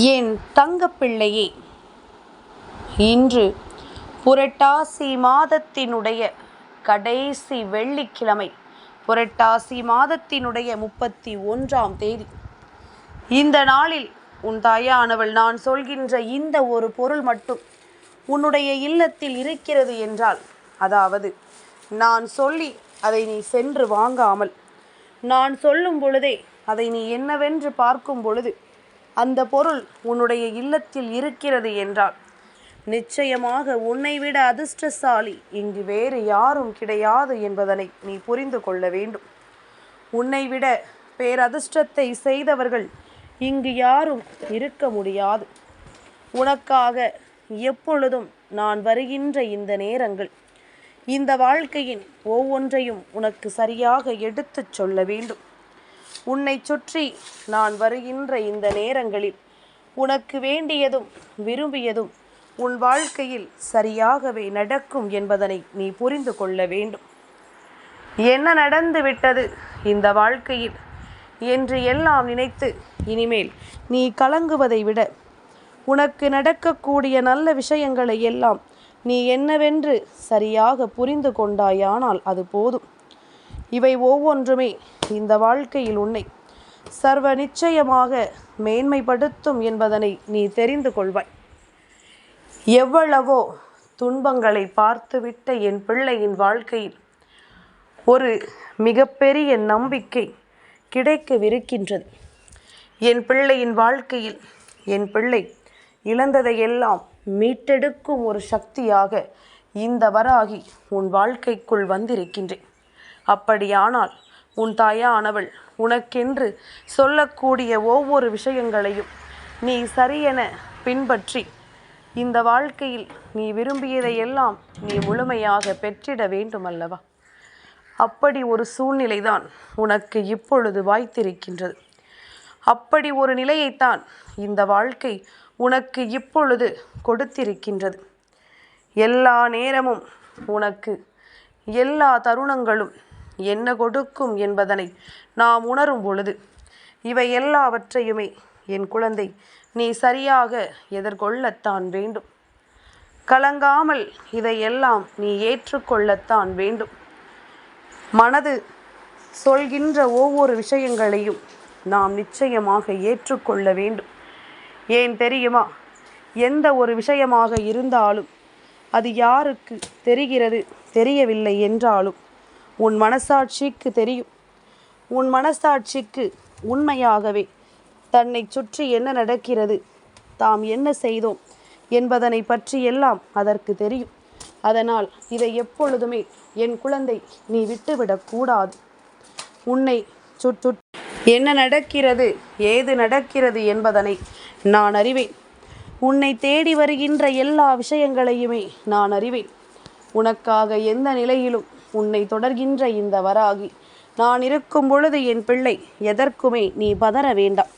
என் தங்கப்பிள்ளையே இன்று புரட்டாசி மாதத்தினுடைய கடைசி வெள்ளிக்கிழமை புரட்டாசி மாதத்தினுடைய முப்பத்தி ஒன்றாம் தேதி. இந்த நாளில் உன் தாயானவள் நான் சொல்கின்ற இந்த ஒரு பொருள் மட்டும் உன்னுடைய இல்லத்தில் இருக்கிறது என்றால் அதாவது நான் சொல்லி அதை நீ சென்று வாங்காமல் நான் சொல்லும் பொழுதே அதை நீ என்னவென்று பார்க்கும் பொழுது அந்த பொருள் உன்னுடைய இல்லத்தில் இருக்கிறது என்றால் நிச்சயமாக உன்னை விட அதிர்ஷ்டசாலி இங்கு வேறு யாரும் கிடையாது என்பதனை நீ புரிந்து கொள்ள வேண்டும். உன்னை விட பேரதிர்ஷ்டத்தை செய்தவர்கள் இங்கு யாரும் இருக்க முடியாது. உனக்காக எப்பொழுதும் நான் வருகின்ற இந்த நேரங்கள் இந்த வாழ்க்கையின் ஒவ்வொன்றையும் உனக்கு சரியாக எடுத்துச் சொல்ல வேண்டும். உன்னை சுற்றி நான் வருகின்ற இந்த நேரங்களில் உனக்கு வேண்டியதும் விரும்பியதும் உன் வாழ்க்கையில் சரியாகவே நடக்கும் என்பதனை நீ புரிந்து கொள்ள வேண்டும். என்ன நடந்து விட்டது இந்த வாழ்க்கையில்? என்று எல்லாம் நினைத்து இனிமேல் நீ கலங்குவதை விட உனக்கு நடக்கக்கூடிய நல்ல விஷயங்களை எல்லாம் நீ என்னவென்று சரியாக புரிந்து கொண்டாயானால் அது போதும். இவை ஒவ்வொன்றுமே இந்த வாழ்க்கையில் உன்னை சர்வ நிச்சயமாக மேன்மைப்படுத்தும் என்பதனை நீ தெரிந்து கொள்வாய். எவ்வளவோ துன்பங்களை பார்த்துவிட்ட என் பிள்ளையின் வாழ்க்கையில் ஒரு மிகப்பெரிய நம்பிக்கை கிடைக்கவிருக்கின்றது. என் பிள்ளையின் வாழ்க்கையில் என் பிள்ளை இழந்ததையெல்லாம் மீட்டெடுக்கும் ஒரு சக்தியாக இந்த வராகி உன் வாழ்க்கைக்குள் வந்திருக்கின்றேன். அப்படியானால் உன் தாயானவள் உனக்கென்று சொல்லக்கூடிய ஒவ்வொரு விஷயங்களையும் நீ சரியென பின்பற்றி இந்த வாழ்க்கையில் நீ விரும்பியதையெல்லாம் நீ முழுமையாக பெற்றிட வேண்டுமல்லவா? அப்படி ஒரு சூழ்நிலைதான் உனக்கு இப்பொழுது வாய்த்திருக்கின்றது. அப்படி ஒரு நிலையைத்தான் இந்த வாழ்க்கை உனக்கு இப்பொழுது கொடுத்திருக்கின்றது. எல்லா நேரமும் உனக்கு எல்லா தருணங்களும் என்ன கொடுக்கும் என்பதனை நாம் உணரும் பொழுது இவை எல்லாவற்றையுமே என் குழந்தை நீ சரியாக எதிர்கொள்ளத்தான் வேண்டும். கலங்காமல் இதையெல்லாம் நீ ஏற்றுக்கொள்ளத்தான் வேண்டும். மனது சொல்கின்ற ஒவ்வொரு விஷயங்களையும் நாம் நிச்சயமாக ஏற்றுக்கொள்ள வேண்டும். ஏன் தெரியுமா? எந்த ஒரு விஷயமாக இருந்தாலும் அது யாருக்கு தெரிகிறது தெரியவில்லை என்றாலும் உன் மனசாட்சிக்கு தெரியும். உன் மனசாட்சிக்கு உண்மையாகவே தன்னை சுற்றி என்ன நடக்கிறது தாம் என்ன செய்தோம் என்பதனை பற்றி எல்லாம் அதற்கு தெரியும். அதனால் இதை எப்பொழுதுமே என் குழந்தை நீ விட்டுவிடக்கூடாது உன்னை சுற்று என்ன நடக்கிறது ஏது நடக்கிறது என்பதனை நான் அறிவேன். உன்னை தேடி வருகின்ற எல்லா விஷயங்களையுமே நான் அறிவேன். உனக்காக எந்த நிலையிலும் உன்னை தொடர்கின்ற இந்த வராகி. நான் இருக்கும் பொழுது என் பிள்ளை எதற்குமே நீ பதற வேண்டாம்.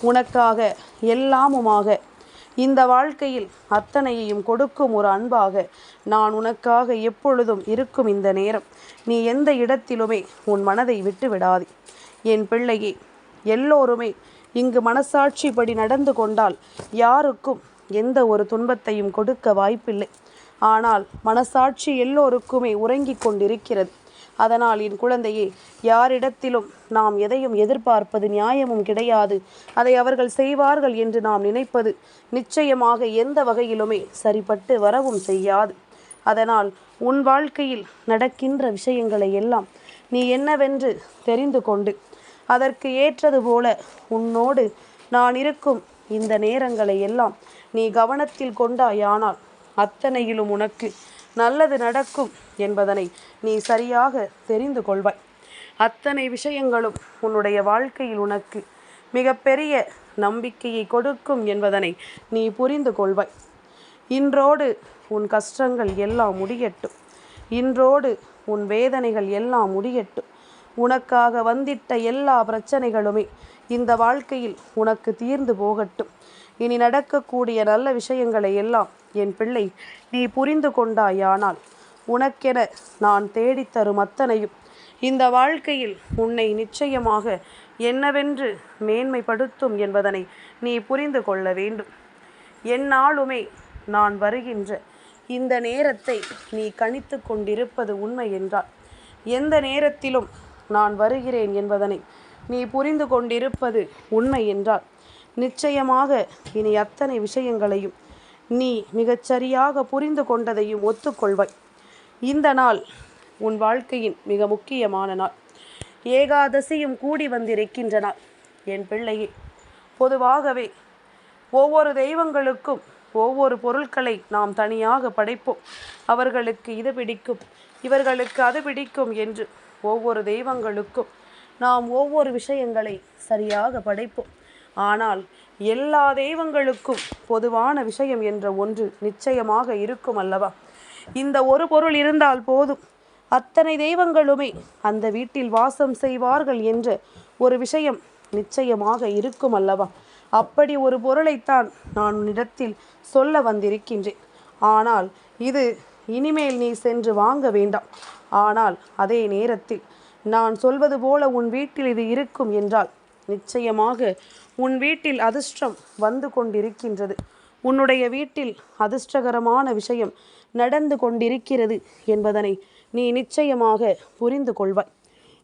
உனக்காக எல்லாமுமாக இந்த வாழ்க்கையில் அத்தனையையும் கொடுக்கும் ஒரு அன்பாக நான் உனக்காக எப்பொழுதும் இருக்கும் இந்த நேரம். நீ எந்த இடத்திலுமே உன் மனதை விட்டு விடாதே. என் பிள்ளையே எல்லோருமே இங்கு மனசாட்சிப்படி நடந்து கொண்டால் யாருக்கும் எந்த ஒரு துன்பத்தையும் கொடுக்க வாய்ப்பில்லை. ஆனால் மனசாட்சி எல்லோருக்குமே உறங்கிக் கொண்டிருக்கிறது. அதனால் என் குழந்தையே யாரிடத்திலும் நாம் எதையும் எதிர்பார்ப்பது நியாயமும் கிடையாது. அதை அவர்கள் செய்வார்கள் என்று நாம் நினைப்பது நிச்சயமாக எந்த வகையிலுமே சரிப்பட்டு வரவும் செய்யாது. அதனால் உன் வாழ்க்கையில் நடக்கின்ற விஷயங்களை எல்லாம் நீ என்னவென்று தெரிந்து கொண்டு அதற்கு ஏற்றது போல உன்னோடு நான் இருக்கும் இந்த நேரங்களை எல்லாம் நீ கவனத்தில் கொண்டாயானால் அத்தனையிலும் உனக்கு நல்லது நடக்கும் என்பதனை நீ சரியாக தெரிந்து கொள்வாய். அத்தனை விஷயங்களும் உன்னுடைய வாழ்க்கையில் உனக்கு மிகப்பெரிய நம்பிக்கையை கொடுக்கும் என்பதனை நீ புரிந்து கொள்வாய். இன்றோடு உன் கஷ்டங்கள் எல்லாம் முடியட்டும். இன்றோடு உன் வேதனைகள் எல்லாம் முடியட்டும். உனக்காக வந்திட்ட எல்லா பிரச்சனைகளுமே இந்த வாழ்க்கையில் உனக்கு தீர்ந்து போகட்டும். இனி நடக்கக்கூடிய நல்ல விஷயங்களை எல்லாம் என் பிள்ளை நீ புரிந்து கொண்டாயானால் உனக்கென நான் தேடித்தரும் அத்தனையும். இந்த வாழ்க்கையில் உன்னை நிச்சயமாக என்னவென்று மேன்மைப்படுத்தும் என்பதனை நீ புரிந்து கொள்ள வேண்டும். என்னாலுமே நான் வருகின்ற இந்த நேரத்தை நீ கணித்து கொண்டிருப்பது உண்மை என்றால் எந்த நேரத்திலும் நான் வருகிறேன் என்பதனை நீ புரிந்து கொண்டிருப்பது உண்மை என்றால் நிச்சயமாக இனி அத்தனை விஷயங்களையும் நீ மிகச்சரியாக புரிந்து கொண்டதையும் ஒத்துக்கொள்வாய். இந்த நாள் உன் வாழ்க்கையின் மிக முக்கியமான நாள். ஏகாதசியும் கூடி வந்திருக்கின்ற நாள் என் பிள்ளையே. பொதுவாகவே ஒவ்வொரு தெய்வங்களுக்கும் ஒவ்வொரு பொருட்களை நாம் தனியாக படைப்போம். அவர்களுக்கு இது பிடிக்கும் இவர்களுக்கு அது பிடிக்கும் என்று ஒவ்வொரு தெய்வங்களுக்கும் நாம் ஒவ்வொரு விஷயங்களை சரியாக படைப்போம். ஆனால் எல்லா தெய்வங்களுக்கும் பொதுவான விஷயம் என்ற ஒன்று நிச்சயமாக இருக்கும் அல்லவா? இந்த ஒரு பொருள் இருந்தால் போதும். அத்தனை தெய்வங்களுமே அந்த வீட்டில் வாசம் செய்வார்கள் என்ற ஒரு விஷயம் நிச்சயமாக இருக்கும் அல்லவா? அப்படி ஒரு பொருளைத்தான் நான் உன்னிடத்தில் சொல்ல வந்திருக்கின்றேன். ஆனால் இது இனிமேல் நீ சென்று வாங்க வேண்டாம். ஆனால் அதே நேரத்தில் நான் சொல்வது போல உன் வீட்டில் இது இருக்கும் என்றால் நிச்சயமாக உன் வீட்டில் அதிர்ஷ்டம் வந்து கொண்டிருக்கின்றது. உன்னுடைய வீட்டில் அதிர்ஷ்டகரமான விஷயம் நடந்து கொண்டிருக்கிறது என்பதனை நீ நிச்சயமாக புரிந்து கொள்வாய்.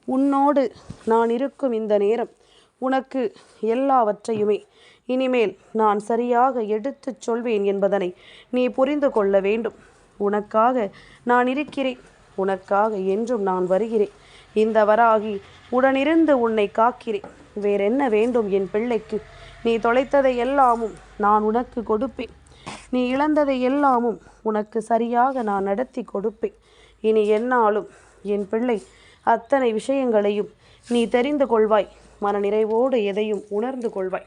உன்னோடு நான் இருக்கும் இந்த நேரம் உனக்கு எல்லாவற்றையுமே இனிமேல் நான் சரியாக எடுத்துச் சொல்வேன் என்பதனை நீ புரிந்து கொள்ள வேண்டும். உனக்காக நான் இருக்கிறேன். உனக்காக என்றும் நான் வருகிறேன். இந்த வராகி உடனிருந்து உன்னை காக்கிறேன். வேறென்ன வேண்டும் என் பிள்ளைக்கு? நீ தொலைத்ததை எல்லாமும் நான் உனக்கு கொடுப்பேன். நீ இழந்ததை எல்லாமும் உனக்கு சரியாக நான் நடத்தி கொடுப்பேன். இனி என்னாலும் என் பிள்ளை அத்தனை விஷயங்களையும் நீ தெரிந்து கொள்வாய். மனநிறைவோடு எதையும் உணர்ந்து கொள்வாய்.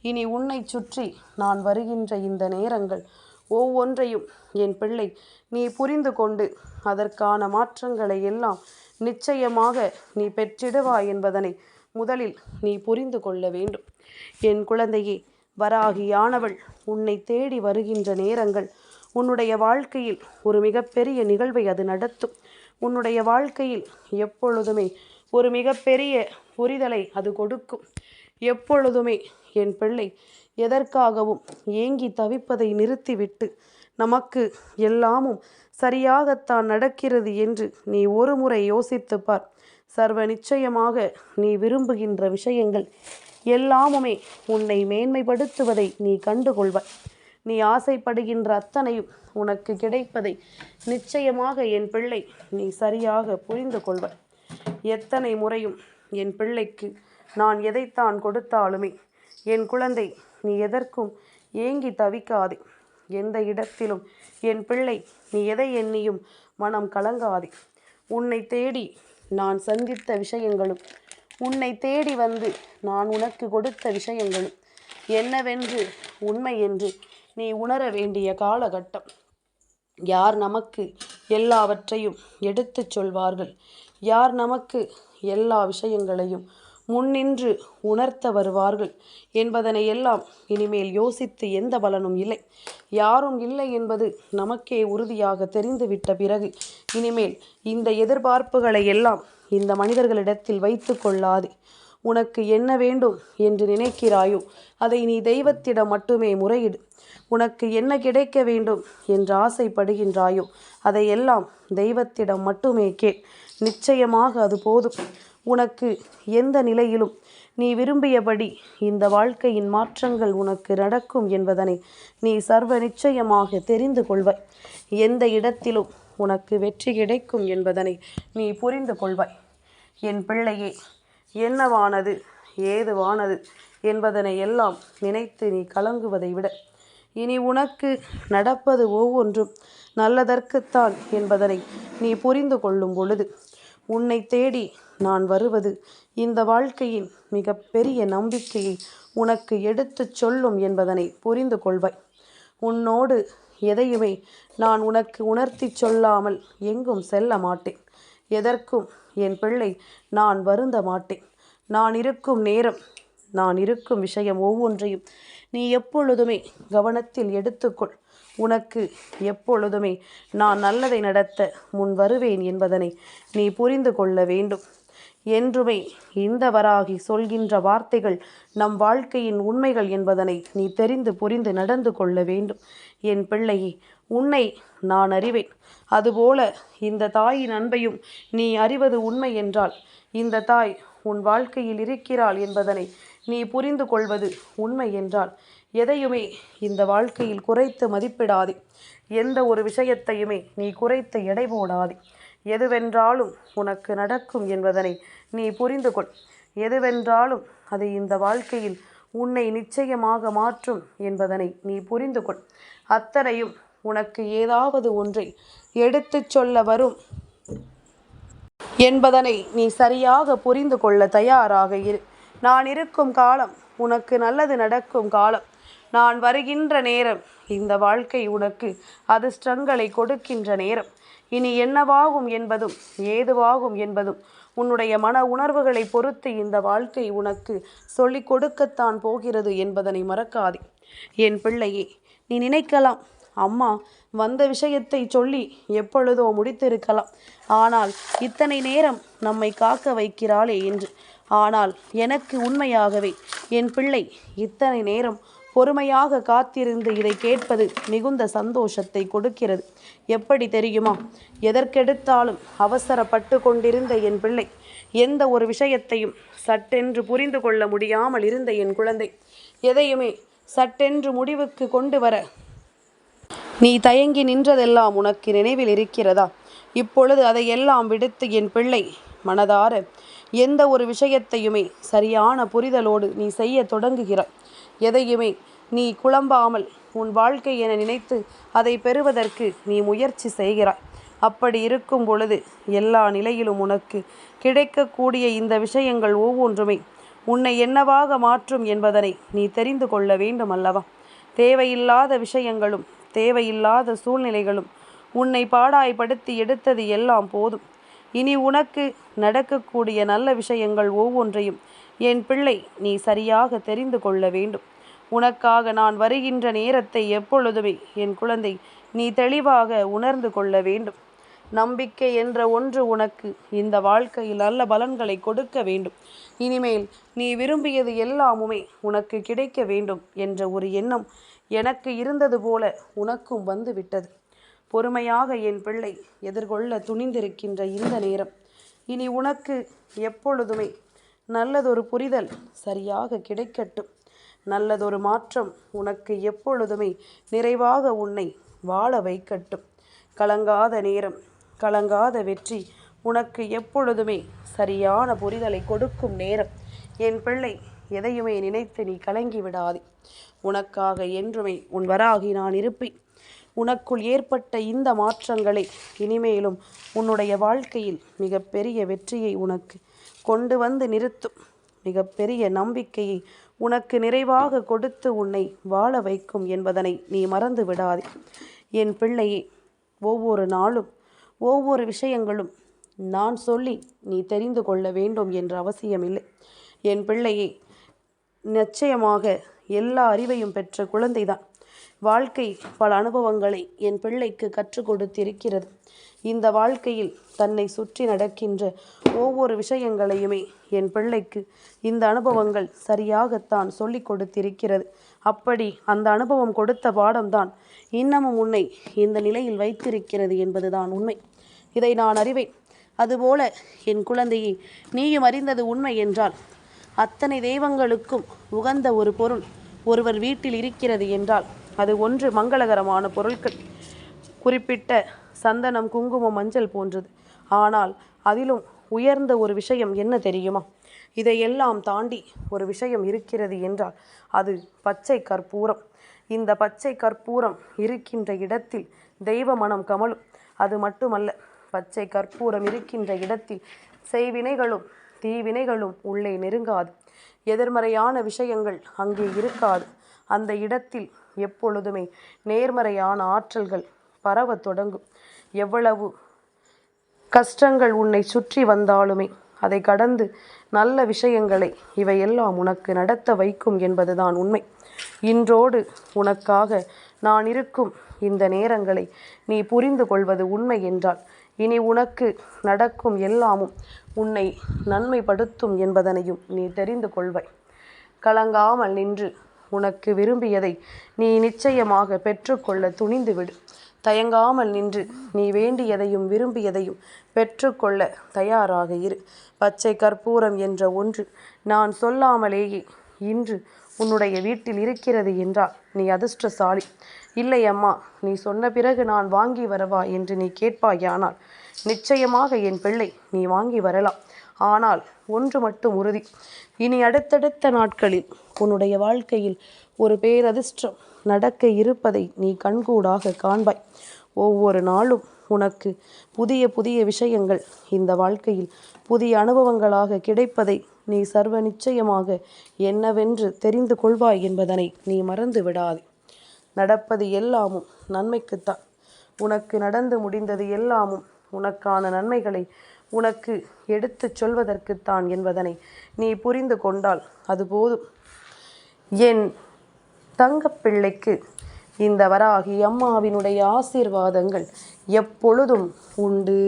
இனி உன்னை சுற்றி நான் வருகின்ற இந்த நேரங்கள் ஒவ்வொன்றையும் என் பிள்ளை நீ புரிந்து கொண்டு அதற்கான மாற்றங்களை எல்லாம் நிச்சயமாக நீ பெற்றிடுவாய் என்பதனை முதலில் நீ புரிந்து கொள்ள வேண்டும். என் குழந்தையே வராகியானவள் உன்னை தேடி வருகின்ற நேரங்கள் உன்னுடைய வாழ்க்கையில் ஒரு மிகப்பெரிய நிகழ்வை அது நடத்தும். உன்னுடைய வாழ்க்கையில் எப்பொழுதுமே ஒரு மிகப்பெரிய புரிதலை அது கொடுக்கும். எப்பொழுதுமே என் பிள்ளை எதற்காகவும் ஏங்கி தவிப்பதை நிறுத்திவிட்டு நமக்கு எல்லாமும் சரியாகத்தான் நடக்கிறது என்று நீ ஒரு முறை பார் சர்வ நிச்சயமாக நீ விரும்புகின்ற விஷயங்கள் எல்லாமுமே உன்னை மேன்மைப்படுத்துவதை நீ கண்டுகொள்வாய். நீ ஆசைப்படுகின்ற அத்தனையும் உனக்கு கிடைப்பதை நிச்சயமாக என் பிள்ளை நீ சரியாக புரிந்து கொள்வாய். எத்தனை முறையும் என் பிள்ளைக்கு நான் எதைத்தான் கொடுத்தாலுமே என் குழந்தை நீ எதற்கும் ஏங்கி தவிக்காதே. எந்த இடத்திலும் என் பிள்ளை நீ எதை எண்ணியும் மனம் கலங்காதே. உன்னை தேடி நான் சந்தித்த விஷயங்களும் உன்னை தேடி வந்து நான் உனக்கு கொடுத்த விஷயங்களும் என்னவென்று உண்மை என்று நீ உணர வேண்டிய காலகட்டம். யார் நமக்கு எல்லாவற்றையும் எடுத்துச் சொல்வார்கள்? யார் நமக்கு எல்லா விஷயங்களையும் முன்னின்று உணர்த்த வருவார்கள் என்பதனை எல்லாம் இனிமேல் யோசித்து எந்த பலனும் இல்லை. யாரும் இல்லை என்பது நமக்கே உறுதியாக தெரிந்துவிட்ட பிறகு இனிமேல் இந்த எதிர்பார்ப்புகளை எல்லாம் இந்த மனிதர்களிடத்தில் வைத்து கொள்ளாது. உனக்கு என்ன வேண்டும் என்று நினைக்கிறாயோ அதை நீ தெய்வத்திடம் மட்டுமே முறையிடு. உனக்கு என்ன கிடைக்க வேண்டும் என்று ஆசைப்படுகின்றாயோ அதையெல்லாம் தெய்வத்திடம் மட்டுமே கே நிச்சயமாக அது போதும். உனக்கு எந்த நிலையிலும் நீ விரும்பியபடி இந்த வாழ்க்கையின் மாற்றங்கள் உனக்கு நடக்கும் என்பதனை நீ சர்வ நிச்சயமாக தெரிந்து கொள்வாய். எந்த இடத்திலும் உனக்கு வெற்றி கிடைக்கும் என்பதனை நீ புரிந்து கொள்வாய். என் பிள்ளையே என்னவானது ஏதுவானது என்பதனை எல்லாம் நினைத்து நீ கலங்குவதை விட இனி உனக்கு நடப்பது ஒவ்வொன்றும் நல்லதற்குத்தான் என்பதனை நீ புரிந்து கொள்ளும் பொழுது உன்னை தேடி நான் வருவது இந்த வாழ்க்கையின் மிகப்பெரிய நம்பிக்கையை உனக்கு எடுத்துச் சொல்லும் என்பதனை புரிந்து கொள்வாய். உன்னோடு எதையுமே நான் உனக்கு உணர்த்தி சொல்லாமல் எங்கும் செல்ல மாட்டேன். எதற்கும் என் பிள்ளை நான் வருந்த மாட்டேன். நான் இருக்கும் நேரம் நான் இருக்கும் விஷயம் ஒவ்வொன்றையும் நீ எப்பொழுதுமே கவனத்தில் எடுத்துக்கொள். உனக்கு எப்பொழுதுமே நான் நல்லதை நடத்த முன் வருவேன் என்பதனை நீ புரிந்து கொள்ள வேண்டும். என்றுமே இந்த வராகி சொல்கின்ற வார்த்தைகள் நம் வாழ்க்கையின் உண்மைகள் என்பதனை நீ தெரிந்து புரிந்து நடந்து கொள்ள வேண்டும். என் பிள்ளையே உன்னை நான் அறிவேன். அதுபோல இந்த தாயின் அன்பையும் நீ அறிவது உண்மை என்றால் இந்த தாய் உன் வாழ்க்கையில் இருக்கிறாள் என்பதனை நீ புரிந்து கொள்வது உண்மை என்றால் எதையுமே இந்த வாழ்க்கையில் குறைத்து மதிப்பிடாதே. எந்த ஒரு விஷயத்தையுமே நீ குறைத்து எடை போடாதே. எதுவென்றாலும் உனக்கு நடக்கும் என்பதனை நீ புரிந்து கொள் எதுவென்றாலும் அது இந்த வாழ்க்கையில் உன்னை நிச்சயமாக மாற்றும் என்பதனை நீ புரிந்து கொள் அத்தனையும் உனக்கு ஏதாவது ஒன்றை எடுத்துச் சொல்ல வரும் என்பதனை நீ சரியாக புரிந்து கொள்ள தயாராக இரு. நான் இருக்கும் காலம் உனக்கு நல்லது நடக்கும் காலம். நான் வருகின்ற நேரம் இந்த வாழ்க்கை உனக்கு அதிர்ஷ்டங்களை கொடுக்கின்ற நேரம். இனி என்னவாகும் என்பதும் ஏதுவாகும் என்பதும் உன்னுடைய மன உணர்வுகளை பொறுத்து இந்த வாழ்க்கை உனக்கு சொல்லிக் கொடுக்கத்தான் போகிறது என்பதனை மறக்காதே. என் பிள்ளையே நீ நினைக்கலாம். அம்மா வந்த விஷயத்தை சொல்லி எப்பொழுதோ முடித்திருக்கலாம். ஆனால் இத்தனை நேரம் நம்மை காக்க வைக்கிறாளே என்று. ஆனால் எனக்கு உண்மையாகவே என் பிள்ளை இத்தனை நேரம் பொறுமையாக காத்திருந்து இதை கேட்பது மிகுந்த சந்தோஷத்தை கொடுக்கிறது. எப்படி தெரியுமா? எதற்கெடுத்தாலும் அவசரப்பட்டு கொண்டிருந்த என் பிள்ளை எந்த ஒரு விஷயத்தையும் சட்டென்று புரிந்து கொள்ள முடியாமல் இருந்த என் குழந்தை எதையுமே சட்டென்று முடிவுக்கு கொண்டு வர நீ தயங்கி நின்றதெல்லாம் உனக்கு நினைவில் இருக்கிறதா? இப்பொழுது அதையெல்லாம் விடுத்து என் பிள்ளை மனதார எந்த ஒரு விஷயத்தையுமே சரியான புரிதலோடு நீ செய்ய தொடங்குகிறாய். எதையுமே நீ குழம்பாமல் உன் வாழ்க்கை என நினைத்து அதை பெறுவதற்கு நீ முயற்சி செய்கிறாய். அப்படி இருக்கும் பொழுது எல்லா நிலையிலும் உனக்கு கிடைக்கக்கூடிய இந்த விஷயங்கள் ஒவ்வொன்றுமே உன்னை என்னவாக மாற்றும் என்பதனை நீ தெரிந்து கொள்ள வேண்டும் அல்லவா தேவையில்லாத விஷயங்களும் தேவையில்லாத சூழ்நிலைகளும் உன்னை பாடாய்படுத்தி எடுத்தது எல்லாம் போதும். இனி உனக்கு நடக்கக்கூடிய நல்ல விஷயங்கள் ஒவ்வொன்றையும் என் பிள்ளை நீ சரியாக தெரிந்து கொள்ள வேண்டும். உனக்காக நான் வருகின்ற நேரத்தை எப்பொழுதுமே என் குழந்தை நீ தெளிவாக உணர்ந்து கொள்ள வேண்டும். நம்பிக்கை என்ற ஒன்று உனக்கு இந்த வாழ்க்கையில் நல்ல பலன்களை கொடுக்க வேண்டும். இனிமேல் நீ விரும்பியது எல்லாமுமே உனக்கு கிடைக்க வேண்டும் என்ற ஒரு எண்ணம் எனக்கு இருந்தது போல உனக்கும் வந்து விட்டது பொறுமையாக என் பிள்ளை எதிர்கொள்ள துணிந்திருக்கின்ற இந்த நேரம். இனி உனக்கு எப்பொழுதுமே நல்லதொரு புரிதல் சரியாக கிடைக்கட்டும். நல்லதொரு மாற்றம் உனக்கு எப்பொழுதுமே நிறைவாக உன்னை வாழ வைக்கட்டும். கலங்காத நேரம் கலங்காத வெற்றி உனக்கு எப்பொழுதுமே சரியான புரிதலை கொடுக்கும் நேரம். என் பிள்ளை எதையுமே நினைத்து நீ கலங்கி விடாதே. உனக்காக என்றுமே உன் வராகி நான் இருப்பேன். உனக்குள் ஏற்பட்ட இந்த மாற்றங்களை இனிமேலும் உன்னுடைய வாழ்க்கையில் மிகப்பெரிய வெற்றியை உனக்கு கொண்டு வந்து நிறுத்தும். மிகப்பெரிய நம்பிக்கையை உனக்கு நிறைவாக கொடுத்து உன்னை வாழ வைக்கும் என்பதனை நீ மறந்து விடாதே. என் பிள்ளையே ஒவ்வொரு நாளும் ஒவ்வொரு விஷயங்களும் நான் சொல்லி நீ தெரிந்து கொள்ள வேண்டும் என்ற அவசியமில்லை. என் பிள்ளையே நிச்சயமாக எல்லா அறிவையும் பெற்ற குழந்தைதான். வாழ்க்கை பல அனுபவங்களை என் பிள்ளைக்கு கற்றுக் கொடுத்திருக்கிறது. இந்த வாழ்க்கையில் தன்னை சுற்றி நடக்கின்ற ஒவ்வொரு விஷயங்களையுமே என் பிள்ளைக்கு இந்த அனுபவங்கள் சரியாகத்தான் சொல்லிக் கொடுத்திருக்கிறது. அப்படி அந்த அனுபவம் கொடுத்த பாடம்தான் இன்னமும் உன்னை இந்த நிலையில் வைத்திருக்கிறது என்பதுதான் உண்மை. இதை நான் அறிவேன். அதுபோல என் குழந்தையை நீயும் அறிந்தது உண்மை என்றால் அத்தனை தெய்வங்களுக்கும் உகந்த ஒரு பொருள் ஒருவர் வீட்டில் இருக்கிறது என்றால் அது ஒன்று மங்களகரமான பொருட்கள் குறிப்பிட்ட சந்தனம் குங்குமம் மஞ்சள் போன்றது. ஆனால் அதிலும் உயர்ந்த ஒரு விஷயம் என்ன தெரியுமா? இதையெல்லாம் தாண்டி ஒரு விஷயம் இருக்கிறது என்றால் அது பச்சை கற்பூரம். இந்த பச்சை கற்பூரம் இருக்கின்ற இடத்தில் தெய்வ மனம் கமலும் அது மட்டுமல்ல பச்சை கற்பூரம் இருக்கின்ற இடத்தில் செய்வினைகளும் தீவினைகளும் உள்ளே நெருங்காது. எதிர்மறையான விஷயங்கள் அங்கே இருக்காது. அந்த இடத்தில் எப்பொழுதுமே நேர்மறையான ஆற்றல்கள் பரவ தொடங்கும். எவ்வளவு கஷ்டங்கள் உன்னை சுற்றி வந்தாலுமே அதை கடந்து நல்ல விஷயங்களை இவையெல்லாம் உனக்கு நடத்த வைக்கும் என்பதுதான் உண்மை. இன்றோடு உனக்காக நான் இருக்கும் இந்த நேரங்களை நீ புரிந்து கொள்வது உண்மை என்றால் இனி உனக்கு நடக்கும் எல்லாமும் உன்னை நன்மைப்படுத்தும் என்பதனையும் நீ தெரிந்து கொள்வாய். கலங்காமல் நின்று உனக்கு விரும்பியதை நீ நிச்சயமாக பெற்றுக்கொள்ள துணிந்துவிடு. தயங்காமல் நின்று நீ வேண்டியதையும் விரும்பியதையும் பெற்றுக்கொள்ள தயாராக இரு. பச்சை கற்பூரம் என்ற ஒன்று நான் சொல்லாமலேயே இன்று உன்னுடைய வீட்டில் இருக்கிறது என்றால் நீ அதிர்ஷ்டசாலி. இல்லை அம்மா நீ சொன்ன பிறகு நான் வாங்கி வரவா என்று நீ கேட்பாயானால் நிச்சயமாக என் பிள்ளை நீ வாங்கி வரலாம். ஆனால் ஒன்று மட்டும் உறுதி. இனி அடுத்தடுத்த நாட்களில் உன்னுடைய வாழ்க்கையில் ஒரு பேரதிர்ஷ்டம் நடக்க இருப்பதை நீ கண்கூடாக காண்பாய். ஒவ்வொரு நாளும் உனக்கு புதிய புதிய விஷயங்கள் இந்த வாழ்க்கையில் புதிய அனுபவங்களாக கிடைப்பதை நீ சர்வ நிச்சயமாக என்னவென்று தெரிந்து கொள்வாய் என்பதனை நீ மறந்து விடாதே. நடப்பது எல்லாமும் நன்மைக்குத்தான். உனக்கு நடந்து முடிந்தது எல்லாமும் உனக்கான நன்மைகளை உனக்கு எடுத்துச் சொல்வதற்குத்தான் என்பதனை நீ புரிந்து கொண்டால் அது போதும். என் தங்கப்பிள்ளைக்கு இந்த வராகி அம்மாவினுடைய ஆசீர்வாதங்கள் எப்பொழுதும் உண்டு.